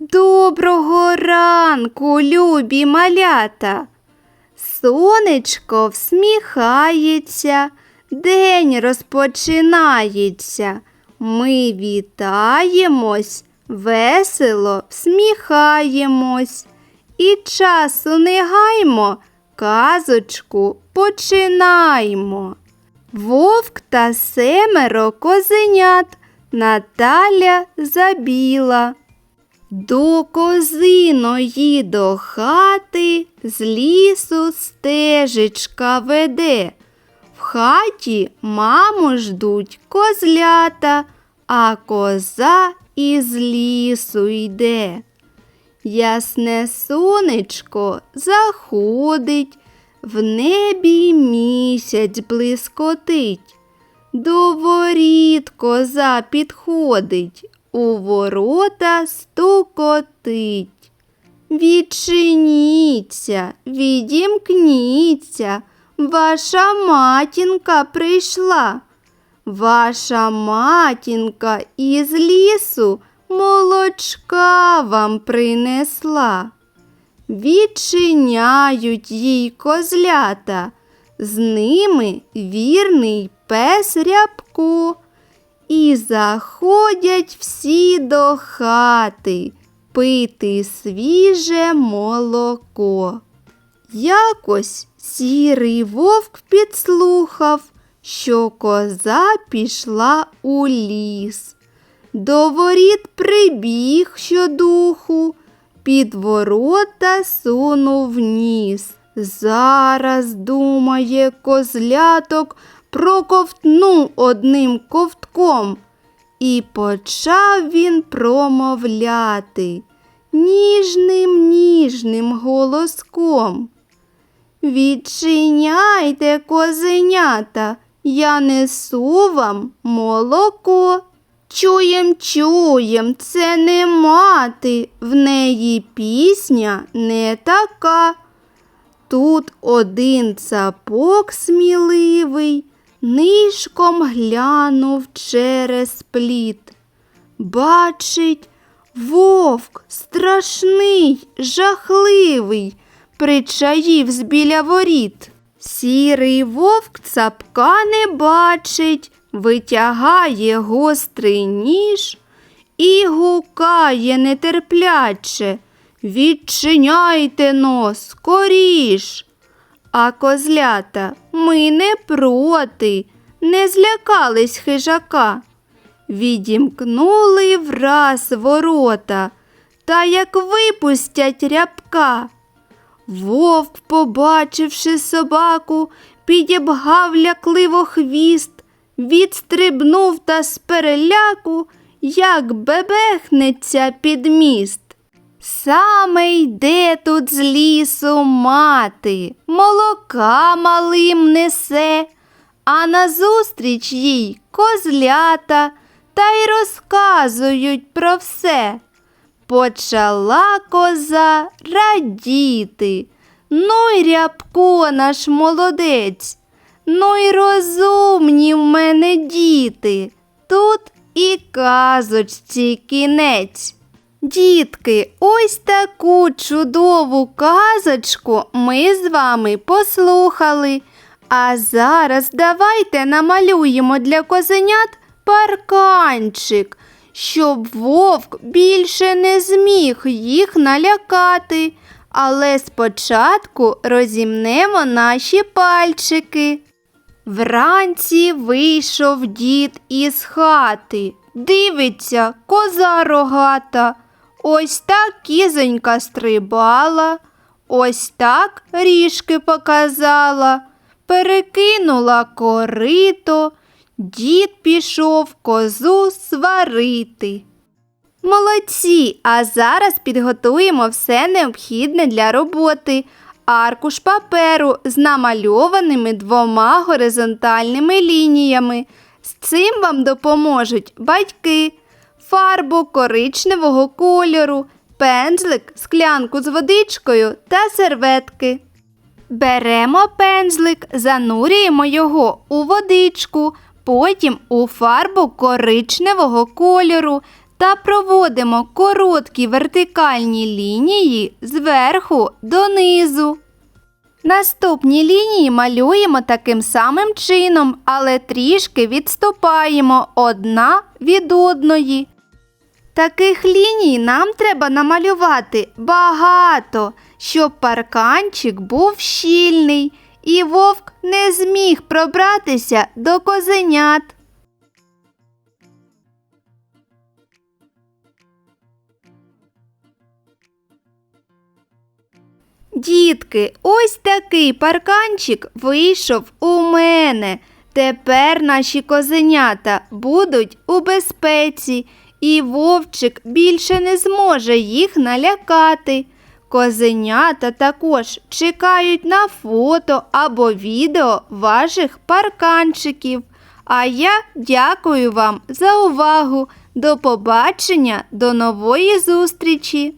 Доброго ранку, любі малята. Сонечко всміхається, день розпочинається. Ми вітаємось, весело всміхаємось. І часу не гаймо, казочку починаймо. Вовк та семеро козенят Наталя забіла. До козиної до хати з лісу стежечка веде. В хаті маму ждуть козлята, а коза із лісу йде. Ясне сонечко заходить, в небі місяць блискотить. До воріт коза підходить, у ворота стукотить. Відчиніться, відімкніться, ваша матінка прийшла. Ваша матінка із лісу молочка вам принесла. Відчиняють їй козлята, з ними вірний пес рябко. І заходять всі до хати пити свіже молоко. Якось сірий вовк підслухав, що коза пішла у ліс. До воріт прибіг щодуху, під ворота сунув ніс. Зараз, думає козляток, проковтну одним ковтком. І почав він промовляти ніжним ніжним голоском. Відчиняйте, козенята, я несу вам молоко. Чуєм, чуєм, це не мати, в неї пісня не така. Тут один цапок сміливий, нишком глянув через пліт. Бачить, вовк страшний, жахливий, причаїв біля воріт. Сірий вовк цапка не бачить, витягає гострий ніж і гукає нетерпляче. Відчиняйте нос, скоріш. А козлята, ми не проти, не злякались хижака. Відімкнули враз ворота, та як випустять рябка. Вовк, побачивши собаку, підібгав лякливо хвіст, відстрибнув та з переляку, як бебехнеться під міст. Саме йде тут з лісу мати, молока малим несе, а назустріч їй козлята та й розказують про все. Почала коза радіти. Ну й рябко наш молодець, ну й розумні в мене діти. Тут і казочці кінець. Дітки, ось таку чудову казочку ми з вами послухали. А зараз давайте намалюємо для козенят парканчик, щоб вовк більше не зміг їх налякати. Але спочатку розімнемо наші пальчики. Вранці вийшов дід із хати. Дивиться, коза рогата. Ось так кізонька стрибала, ось так ріжки показала, перекинула корито, дід пішов козу сварити. Молодці! А зараз підготуємо все необхідне для роботи. Аркуш паперу з намальованими двома горизонтальними лініями. З цим вам допоможуть батьки, фарбу коричневого кольору, пензлик, склянку з водичкою та серветки. Беремо пензлик, занурюємо його у водичку, потім у фарбу коричневого кольору та проводимо короткі вертикальні лінії зверху донизу. Наступні лінії малюємо таким самим чином, але трішки відступаємо одна від одної. Таких ліній нам треба намалювати багато, щоб парканчик був щільний і вовк не зміг пробратися до козенят. Дітки, ось такий парканчик вийшов у мене. Тепер наші козенята будуть у безпеці, і вовчик більше не зможе їх налякати. Козенята також чекають на фото або відео ваших парканчиків. А я дякую вам за увагу. До побачення, до нової зустрічі!